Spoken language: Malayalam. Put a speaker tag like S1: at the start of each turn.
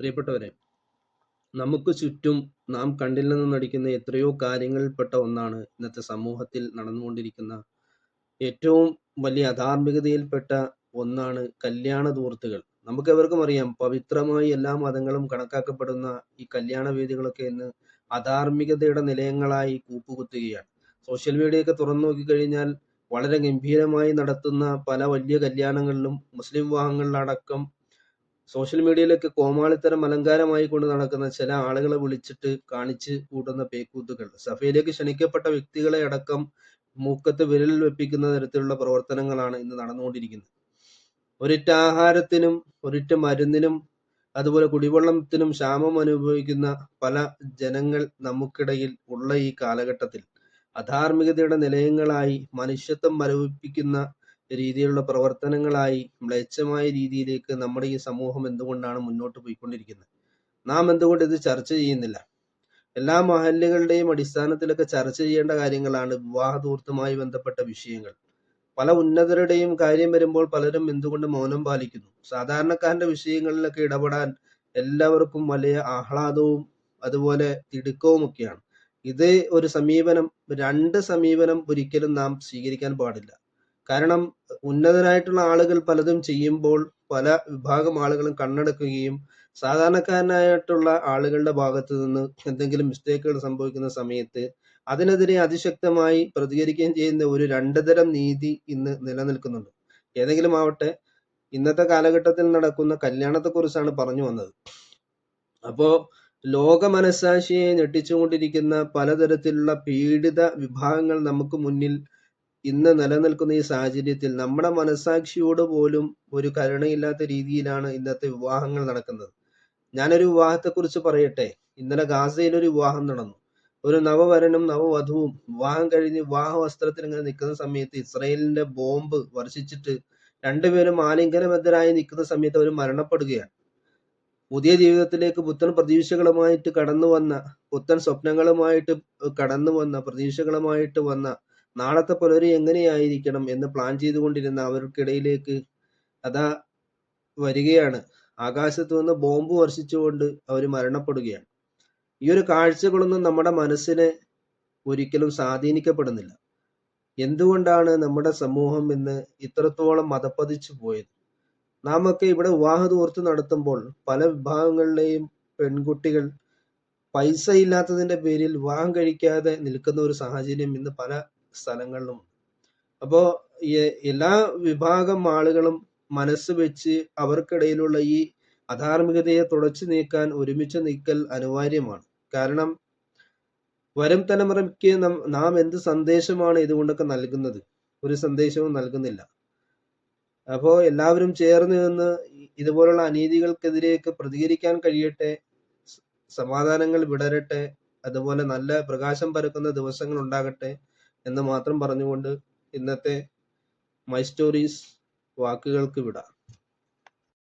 S1: പ്രിയപ്പെട്ടവരെ നമുക്ക് ചുറ്റും നാം കണ്ടിൽ നിന്ന് നടിക്കുന്ന എത്രയോ കാര്യങ്ങളിൽപ്പെട്ട ഒന്നാണ് ഇന്നത്തെ സമൂഹത്തിൽ നടന്നുകൊണ്ടിരിക്കുന്ന ഏറ്റവും വലിയ അധാർമികതയിൽപ്പെട്ട ഒന്നാണ് കല്യാണ ദൂർത്തുകൾ നമുക്ക് എവർക്കും അറിയാം പവിത്രമായി എല്ലാ മതങ്ങളും കണക്കാക്കപ്പെടുന്ന ഈ കല്യാണ വേദികളൊക്കെ ഇന്ന് അധാർമികതയുടെ നിലയങ്ങളായി കൂപ്പുകുത്തുകയാണ്. സോഷ്യൽ മീഡിയയൊക്കെ തുറന്നു നോക്കിക്കഴിഞ്ഞാൽ വളരെ ഗംഭീരമായി നടത്തുന്ന പല വലിയ കല്യാണങ്ങളിലും മുസ്ലിം വിവാഹങ്ങളിലടക്കം സോഷ്യൽ മീഡിയയിലൊക്കെ കോമാളിത്തരം അലങ്കാരമായി കൊണ്ട് നടക്കുന്ന ചില ആളുകളെ വിളിച്ചിട്ട് കാണിച്ച് കൂട്ടുന്ന പേക്കൂത്തുകൾ. സഭയിലേക്ക് ക്ഷണിക്കപ്പെട്ട വ്യക്തികളെ അടക്കം മൂക്കത്ത് വിരലിൽ വെപ്പിക്കുന്ന തരത്തിലുള്ള പ്രവർത്തനങ്ങളാണ് ഇന്ന് നടന്നുകൊണ്ടിരിക്കുന്നത്. ഒരിറ്റ ആഹാരത്തിനും ഒരിറ്റ മരുന്നിനും അതുപോലെ കുടിവെള്ളത്തിനും ക്ഷാമം അനുഭവിക്കുന്ന പല ജനങ്ങൾ നമുക്കിടയിൽ ഉള്ള ഈ കാലഘട്ടത്തിൽ അധാർമികതയുടെ നിലയങ്ങളായി മനുഷ്യത്വം മരവിപ്പിക്കുന്ന രീതിയിലുള്ള പ്രവർത്തനങ്ങളായി മ്ലേച്ഛമായ രീതിയിലേക്ക് നമ്മുടെ ഈ സമൂഹം എന്തുകൊണ്ടാണ് മുന്നോട്ട് പോയിക്കൊണ്ടിരിക്കുന്നത്? നാം എന്തുകൊണ്ട് ഇത് ചർച്ച ചെയ്യുന്നില്ല? എല്ലാ മഹല്ലുകളുടെയും അടിസ്ഥാനത്തിലൊക്കെ ചർച്ച ചെയ്യേണ്ട കാര്യങ്ങളാണ് വിവാഹധൂർത്തുമായി ബന്ധപ്പെട്ട വിഷയങ്ങൾ. പല ഉന്നതരുടെയും കാര്യം വരുമ്പോൾ പലരും എന്തുകൊണ്ട് മൗനം പാലിക്കുന്നു? സാധാരണക്കാരന്റെ വിഷയങ്ങളിലൊക്കെ ഇടപെടാൻ എല്ലാവർക്കും വലിയ ആഹ്ലാദവും അതുപോലെ തിടുക്കവും ഒക്കെയാണ് ഇത് ഒരു സമീപനം രണ്ട് സമീപനം ഒരിക്കലും നാം സ്വീകരിക്കാൻ പാടില്ല. കാരണം ഉന്നതരായിട്ടുള്ള ആളുകൾ പലതും ചെയ്യുമ്പോൾ പല വിഭാഗം ആളുകളും കണ്ണടക്കുകയും സാധാരണക്കാരനായിട്ടുള്ള ആളുകളുടെ ഭാഗത്ത് നിന്ന് എന്തെങ്കിലും മിസ്റ്റേക്കുകൾ സംഭവിക്കുന്ന സമയത്ത് അതിനെതിരെ അതിശക്തമായി പ്രതികരിക്കുകയും ചെയ്യുന്ന ഒരു രണ്ടു തരം നീതി ഇന്ന് നിലനിൽക്കുന്നുണ്ട്. ഏതെങ്കിലും ആവട്ടെ ഇന്നത്തെ കാലഘട്ടത്തിൽ നടക്കുന്ന കല്യാണത്തെക്കുറിച്ചാണ് പറഞ്ഞു വന്നത്. അപ്പോ ലോക മനസാക്ഷിയെ ഞെട്ടിച്ചുകൊണ്ടിരിക്കുന്ന പലതരത്തിലുള്ള പീഡിത വിഭാഗങ്ങൾ നമുക്ക് മുന്നിൽ ഇന്ന് നിലനിൽക്കുന്ന ഈ സാഹചര്യത്തിൽ നമ്മുടെ മനസാക്ഷിയോട് പോലും ഒരു കരുണയില്ലാത്ത രീതിയിലാണ് ഇന്നത്തെ വിവാഹങ്ങൾ നടക്കുന്നത്. ഞാനൊരു വിവാഹത്തെക്കുറിച്ച് പറയട്ടെ. ഇന്നലെ ഗാസയിൽ ഒരു വിവാഹം നടന്നു. ഒരു നവവരനും നവവധുവും വിവാഹം കഴിഞ്ഞ് വിവാഹ വസ്ത്രത്തിൽ ഇങ്ങനെ നിൽക്കുന്ന സമയത്ത് ഇസ്രയേലിന്റെ ബോംബ് വർഷിച്ചിട്ട് രണ്ടുപേരും ആലിംഗനബദ്ധരായി നിൽക്കുന്ന സമയത്ത് അവർ മരണപ്പെടുകയാണ്. പുതിയ ജീവിതത്തിലേക്ക് പുത്തൻ പ്രതീക്ഷകളുമായിട്ട് കടന്നു വന്ന പുത്തൻ സ്വപ്നങ്ങളുമായിട്ട് കടന്നു വന്ന പ്രതീക്ഷകളുമായിട്ട് വന്ന നാളത്തെ പുലരി എങ്ങനെയായിരിക്കണം എന്ന് പ്ലാൻ ചെയ്തുകൊണ്ടിരുന്ന അവർക്കിടയിലേക്ക് അതാ വരികയാണ്. ആകാശത്ത് നിന്ന് ബോംബ് വർഷിച്ചുകൊണ്ട് അവർ മരണപ്പെടുകയാണ്. ഈ ഒരു കാഴ്ചകളൊന്നും നമ്മുടെ മനസ്സിനെ ഒരിക്കലും സ്വാധീനിക്കപ്പെടുന്നില്ല. എന്തുകൊണ്ടാണ് നമ്മുടെ സമൂഹം ഇന്ന് ഇത്രത്തോളം മതപ്പതിച്ചു പോയത്? നാം ഒക്കെ ഇവിടെ വിവാഹതൂർത്ത് നടത്തുമ്പോൾ പല വിഭാഗങ്ങളിലെയും പെൺകുട്ടികൾ പൈസ ഇല്ലാത്തതിന്റെ പേരിൽ വിവാഹം കഴിക്കാതെ നിൽക്കുന്ന ഒരു സാഹചര്യം ഇന്ന് പല സ്ഥലങ്ങളിലും. അപ്പോ എല്ലാ വിഭാഗം ആളുകളും മനസ്സ് വെച്ച് അവർക്കിടയിലുള്ള ഈ അധാർമികതയെ തുടച്ചു നീക്കാൻ ഒരുമിച്ച് നീക്കൽ അനിവാര്യമാണ്. കാരണം വരും തലമുറയ്ക്ക് നാം എന്ത് സന്ദേശമാണ് ഇതുകൊണ്ടൊക്കെ നൽകുന്നത്? ഒരു സന്ദേശവും നൽകുന്നില്ല. അപ്പോ എല്ലാവരും ചേർന്ന് നിന്ന് ഇതുപോലുള്ള അനീതികൾക്കെതിരെയൊക്കെ പ്രതികരിക്കാൻ കഴിയട്ടെ സമാധാനങ്ങൾ വിടരട്ടെ അതുപോലെ നല്ല പ്രകാശം പരക്കുന്ന ദിവസങ്ങൾ ഉണ്ടാകട്ടെ എന്ന് മാത്രം പറഞ്ഞുകൊണ്ട് ഇന്നത്തെ മൈ സ്റ്റോറീസ് വാക്കുകൾക്ക് വിടാം.